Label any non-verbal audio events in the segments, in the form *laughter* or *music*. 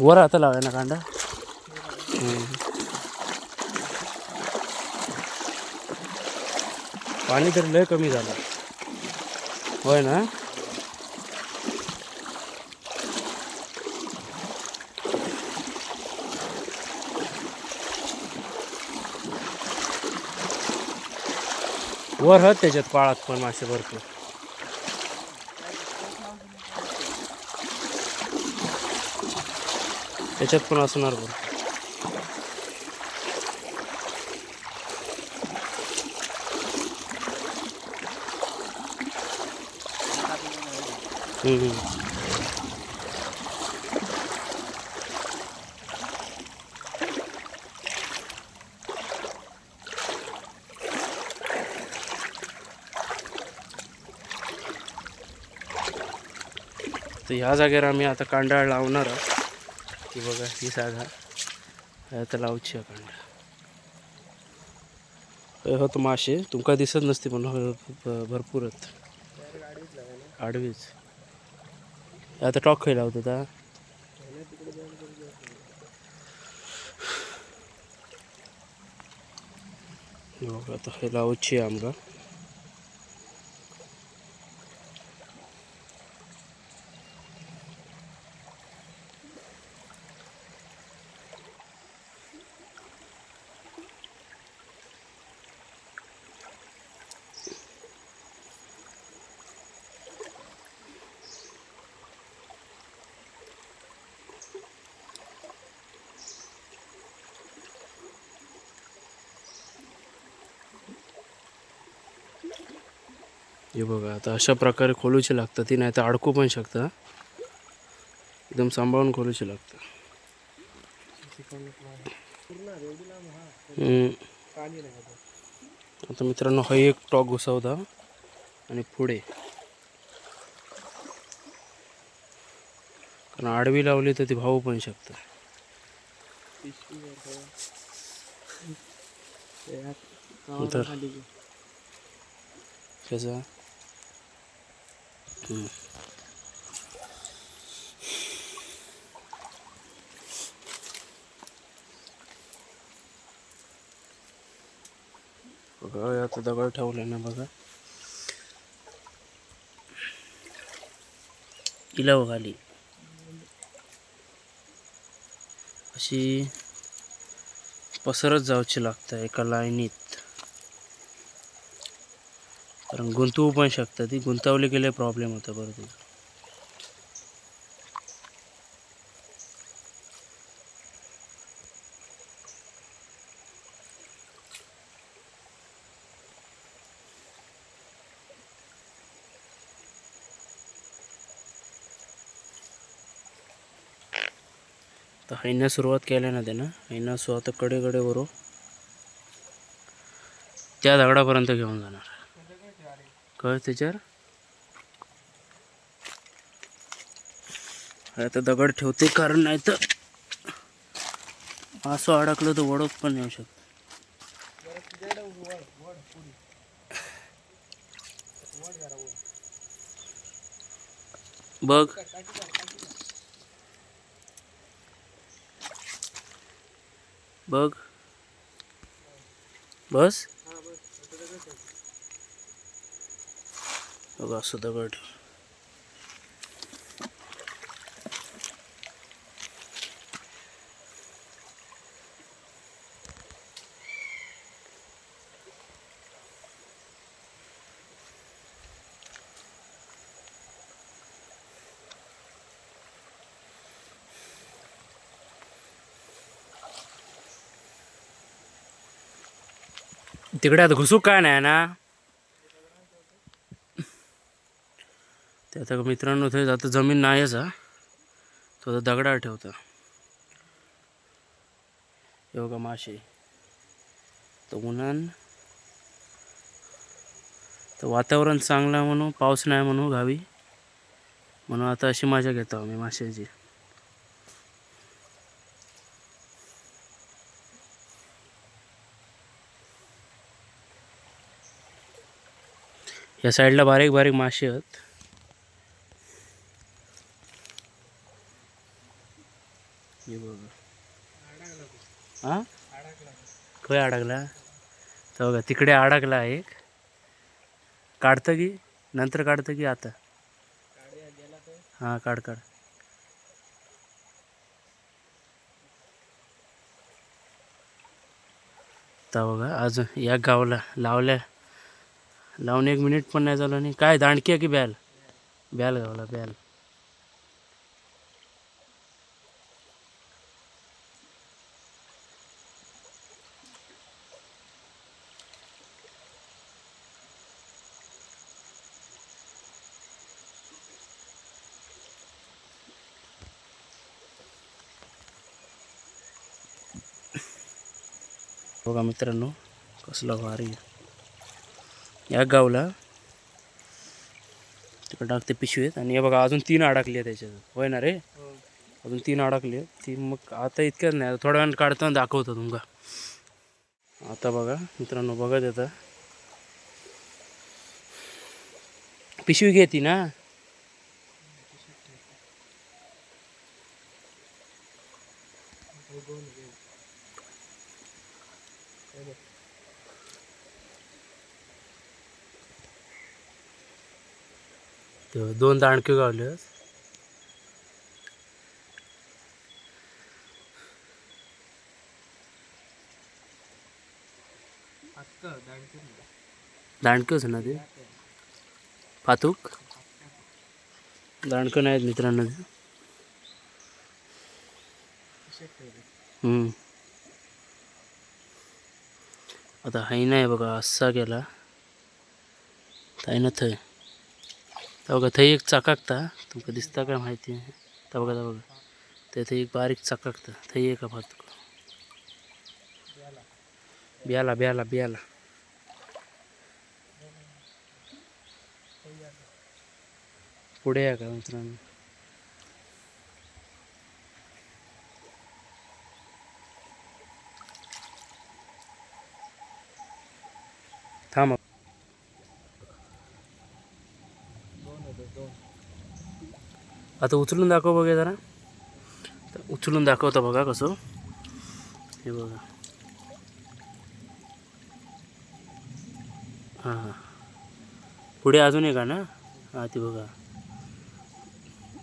वर आता लावाय ना कांदा? पाणी तर लय कमी झालं. होय ना? वर हत त्याच्यात पाळात पण मासे भरपूर. त्याच्यात पण असणार बरं. तर ह्या जागेवर आम्ही आता कांडाळ लावणार आहोत. की बघा ही जागा हे आता लावची आहे कांदा हे होत माशे तुमका दिसत नसते पण भरपूरच. आडवीच. हे आता टॉक खाई लावतात हा बघा आता हे लावची आहे आमका. हे बघा आता अशा प्रकारे खोलूची लागतं ती नाही तर अडकू पण शकतं. एकदम सांभाळून खोलूची लागतं आता मित्रांनो हा एक टॉक घुसवता आणि पुढे. कारण आडवी लावली तर ती भाऊ पण शकतं. तर. कसं? बघा हे आता दगड ठेवलं ना बघा. इलाव खाली अशी पसरत जावची लागतं एका लाईनीत. कारण गुंतवू पण शकतं ती गुंतवली गेले प्रॉब्लेम होतं बरं ते तर हैनं सुरुवात केल्या ना त्यानं. हैनं स्वतः कडे कडे वरू त्या दगडापर्यंत घेऊन जाणार. कळ त्याच्यावर? आता दगड ठेवते कारण नाही तर असं अडकलं तर वडत पण येऊ शकत. बघ. बघ. बस. बघ असं दगड तिकडे आता घुसू काय नाही ना ते आता मित्रांनो ते आता जमीन नाहीच हा तो आता दगडावर ठेवता. योगा मासे. तर उन्हान. तर वातावरण चांगलं आहे म्हणू पाऊस नाही म्हणू गावी. म्हणून आता अशी मजा घेतो आम्ही माशांची. या साईडला बारीक बारीक मासे आहेत. खय अडकला. तर बघा तिकडे अडकला एक. काढतं की? नंतर काढतं की आता? हां काढ काढ. तर बघा अजून या गावला लावल्या. लावून एक मिनिट पण नाही झालं नाही काय दांडकी आहे की बॅल? बॅल गावला बॅल. बघा मित्रांनो कसला भारी. या गावला तिकडे टाकते पिशवीत आणि हे बघा अजून तीन अडकली आहे त्याच्यात. होय ना रे? अजून तीन अडकली आहेत. ती मग आता इतक्याच नाही. आता थोड्या वेळानं काढताना दाखवतो तुमका आता बघा मित्रांनो बघत येतं पिशवी घेती ना? ते दोन दांडक्यो गावले आहेत. दांडकंच ना ते? पातूक? दांडकं नाहीत मित्रांनो. ते. आता हाय नाही बघा असा गेला. काय ना थंय. तर बघा थंय एक चकाकता. तुमका दिसता काय माहिती नाही. तर बघा तर बघा एक बारीक चकाकता. थंय एक पातूक बियाला बियाला बियाला. पुढे या का मित्रांनो? थांब. आता उचलून दाखव बघा जरा. तर उचलून दाखवतो बघा कसं. हे बघा. हां हां. पुढे अजून एक आहे ना हां ती बघा.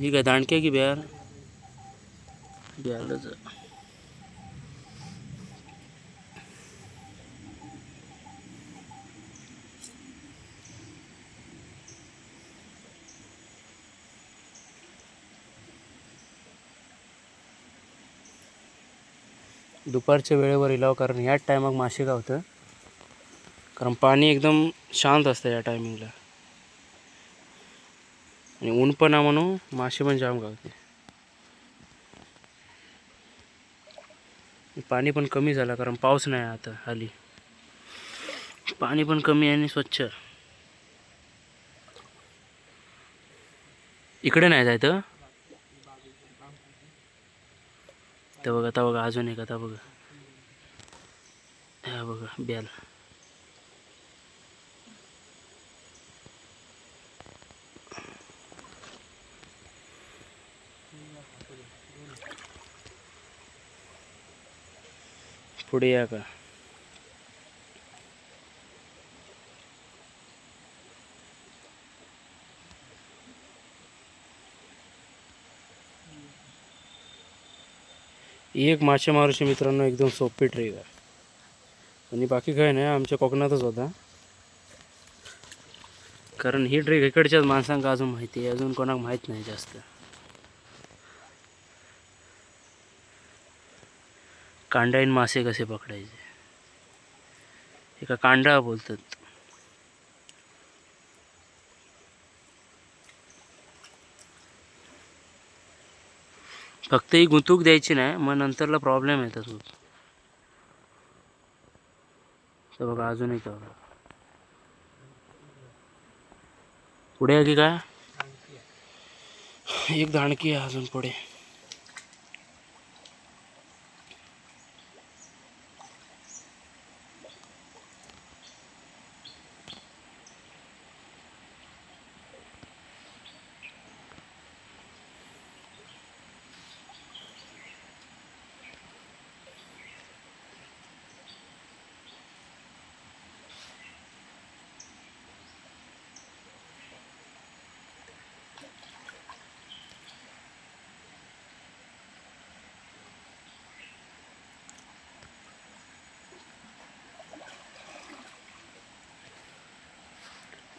ही काय दांडक्या की बिहार? बिहारलाच दुपारच्या वेळेवर इलाव कारण ह्याच टायमाक मासे गावतं कारण पाणी एकदम शांत असतं या टायमिंगला आणि ऊन पण आहे म्हणून मासे पण जाम गावते. पाणी पण कमी झालं कारण पाऊस नाही आता हाली. पाणी पण कमी आहे आणि स्वच्छ. इकडे नाही जायचं तर बघा आता बघा अजून एक आता बघा. हा बघा बॅल पुढे या का? एक मासेमारूची मित्रांनो एकदम सोपी ट्रेक आहे. आणि बाकी काय नाही आमच्या कोकणातच होता. कारण ही ट्रेक इकडच्याच माणसांका अजून माहिती आहे अजून कोणाक माहीत नाही जास्त. कांडाईन मासे कसे पकडायचे? एका कांडा बोलतात. फक्त ही गुंतूक द्यायची नाही मग नंतरला प्रॉब्लेम येतात खूप तर बघा अजून एक पुढे आली की? काय एक दाणकी आहे अजून पुढे.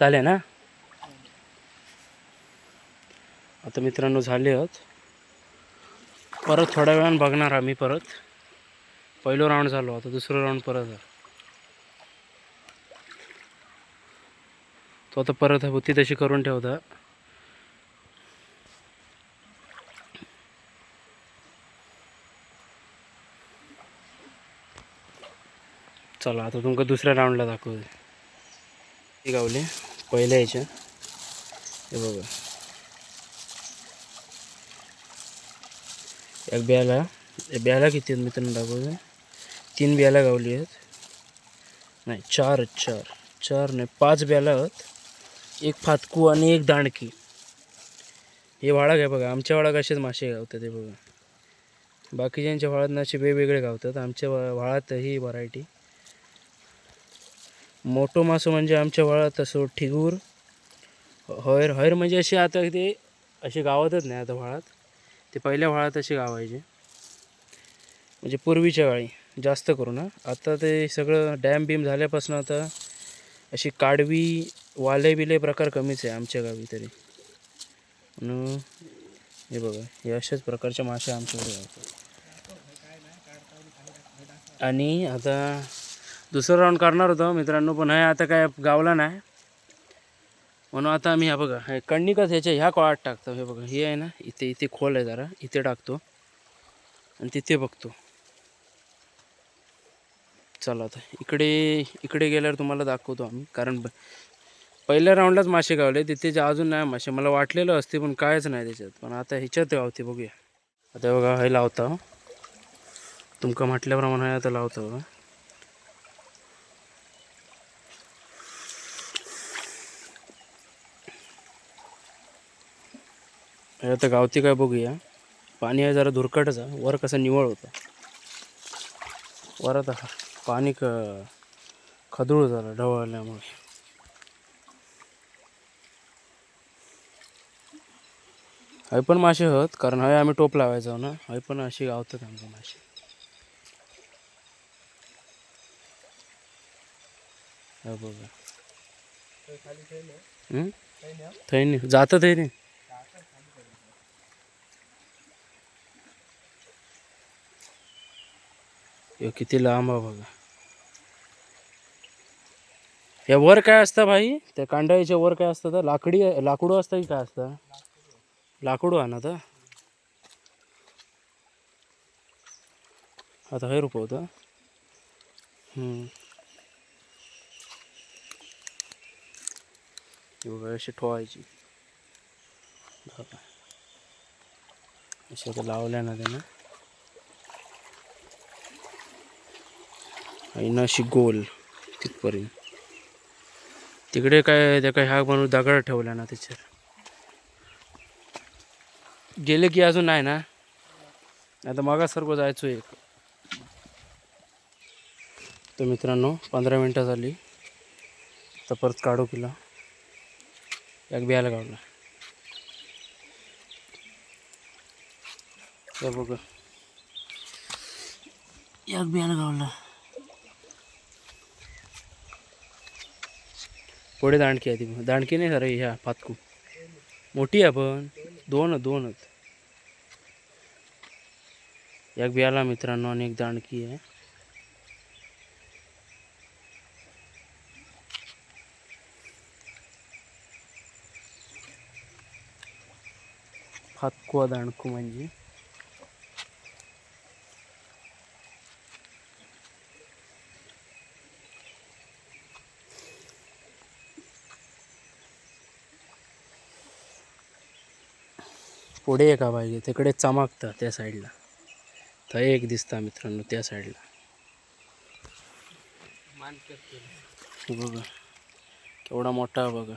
झाले ना? आता मित्रांनो झाले आहेत परत थोड्या वेळानं बघणार आम्ही परत. पहिलो राऊंड झालो आता दुसरं राऊंड परत तो आता परत होती तशी करून ठेवता. चला आता तुमका दुसऱ्या राऊंडला दाखवते ती गावली पहिल्या याच्या हे बघा. एक बियाला ब्याला बियाला किती आहेत मित्रांनो दाखवतो तीन बियाला गावली आहेत. नाही चार चार. चार नाही पाच बियाला आहेत. एक फातकू आणि एक दांडकी. हे वाळाग आहे बघा. आमच्या वाळाग असेच मासे गावतात हे बघा. बाकीच्यांच्या वाळात ना असे वेगवेगळे गावतात. आमच्या वाळात ही व्हरायटी मोठो मासो म्हणजे आमच्या वळात असो ठिगूर. हैर हैर म्हणजे असे आता ते असे गावातच नाही आता वाळात. ते पहिल्या वाळात असे गावायचे म्हणजे पूर्वीच्या काळी जास्त करून आता ते सगळं डॅम बीम झाल्यापासून आता अशी काडवी वाले बिले प्रकार कमीच आहे आमच्या गावी तरी. म्हणून हे बघा हे अशाच प्रकारच्या मासे आमच्याकडे आणि आता दुसरं राऊंड करणार होतो मित्रांनो पण हे आता काय गावला नाही. म्हणून आता आम्ही हा बघा हे कणिकच ह्याच्या ह्या कोळात टाकतो हे बघा हे आहे ना इथे इथे खोल आहे जरा इथे टाकतो. आणि तिथे बघतो. चला आता इकडे इकडे गेल्यावर तुम्हाला दाखवतो आम्ही कारण ब- पहिल्या राऊंडलाच मासे गावले तिथे जे अजून नाही मासे. मला वाटलेलं असते पण कायच नाही त्याच्यात. पण आता ह्याच्यात गावते बघूया. आता बघा हे लावता. तुमका म्हटल्याप्रमाणे हे आता लावतो. बघा आता गावती काय बघूया. पाणी आहे जरा धुरकटच आहे. वर कसं निवळ होतं. वर आता पाणी क खदूळ झालं ढवळल्यामुळे. हय पण मासे हत कारण हय आम्ही टोप लावायचो ना. हय पण अशी गावतात आमचे मासे बघा. थैनी. जातं थैनी. यो हे किती लांब आहे बघा. या वर काय असतं भाई? त्या कांडाळीच्या वर काय असतं तर? लाकडी लाकडू असतं की काय असतं? लाकडू आहे ना तर. आता हे रुपवतं. होतं बघा अशी ठोवायची. अशी आता लावल्या ना त्यानं. आणि ना अशी गोल तिथपर्यंत. तिकडे काय त्या काय ह्या माणूस दगड ठेवला ना त्याच्यावर. गेले की अजून नाही ना? आता मागासारखं जायचो एक तर मित्रांनो पंधरा मिनटं झाली. तर परत काढू किला एक बियाला काढला हे बघ. एक बियाला गावला. पुढे दांडकी आहे ती दांडकी नाही सर ह्या पातकू. मोठी आहे पण. दोन दोनच एक बियाला मित्रांनो आणि एक दांडकी आहे. फातकुवा दांडकू म्हणजे. पुढे एका पाहिजे तिकडे चमकतं त्या साईडला. तर एक दिसता मित्रांनो त्या साईडला. बघा केवढा मोठा बघा.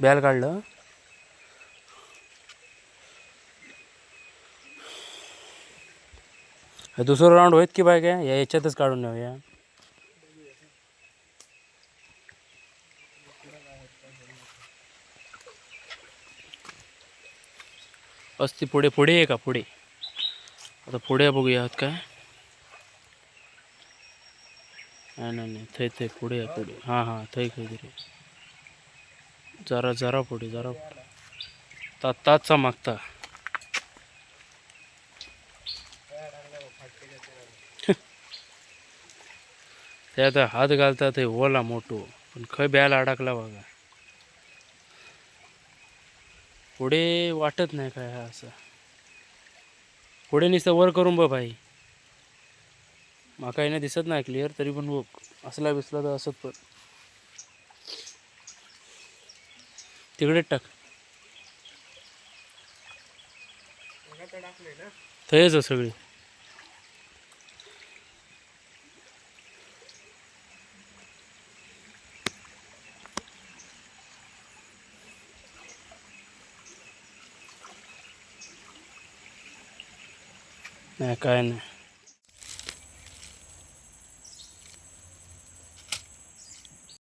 बॅल काढलं? हे दुसरं राऊंड होईत की बाय काय? या याच्यातच काढून नेऊया. असती पुढे पुढे आहे का? पुढे. आता पुढे बघूया काय. नाही नाही नाही. थंय थंय पुढे आहे पुढे. हां हां थंय काहीतरी तरी जरा जरा पुढे जरा पुढे. ता ताचचा मागता. *laughs* ते आता हात घालता ते ओला मोठो पण खय ब्याला अडकला बघा. पुढे वाटत नाही काय हा असं. पुढे नुसतं वर करून बघ भाई माका नाही दिसत नाही क्लिअर तरी पण बघ. असला बिसला तर असत पण. तिकडेच टाक. थंयच आहे सगळी. नाही काय नाही